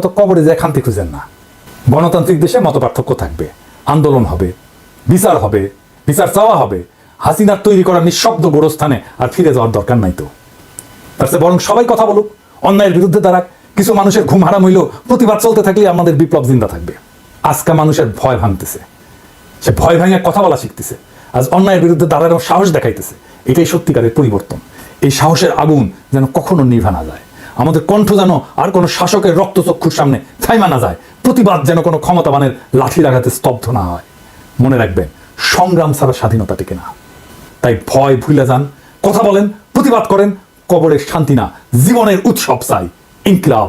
তো কবরে যায় খান্তি খুঁজেন না। গণতান্ত্রিক দেশে মত পার্থক্য থাকবে। আন্দোলন হবে, বিচার হবে, বিচার চাওয়া হবে। হাসিনার তৈরি করা নিঃশব্দ গোরস্থানে আর ফিরে যাওয়ার দরকার নাই তো। তার বরং সবাই কথা বলুক, অন্যায়ের বিরুদ্ধে দাঁড়াক, কিছু মানুষের ঘুম হারাম হইলেও প্রতিবাদ চলতে থাকলে আমাদের বিপ্লব জিন্দা থাকবে। আজকে মানুষের ভয় ভাঙতেছে। সে ভয় ভাঙে কথা বলা শিখতেছে। আজ অন্যায়ের বিরুদ্ধে দাঁড়ানোর সাহস দেখাইতেছে। এটাই সত্যিকারের পরিবর্তন। এই সাহসের আগুন যেন কখনো নিভা না যায়। আমাদের কণ্ঠ যেন আর কোনো শাসকের রক্তচক্ষুর সামনে থাইমা না যায়। প্রতিবাদ যেন কোনো ক্ষমতাবানের লাঠি লাগাতে স্তব্ধ না হয়। মনে রাখবেন, সংগ্রাম ছাড়া স্বাধীনতা টিকে না। তাই ভয় ভুলে যান, কথা বলেন, প্রতিবাদ করেন, কবরের শান্তি না, জীবনের উৎসব চাই, ইনকিলাব।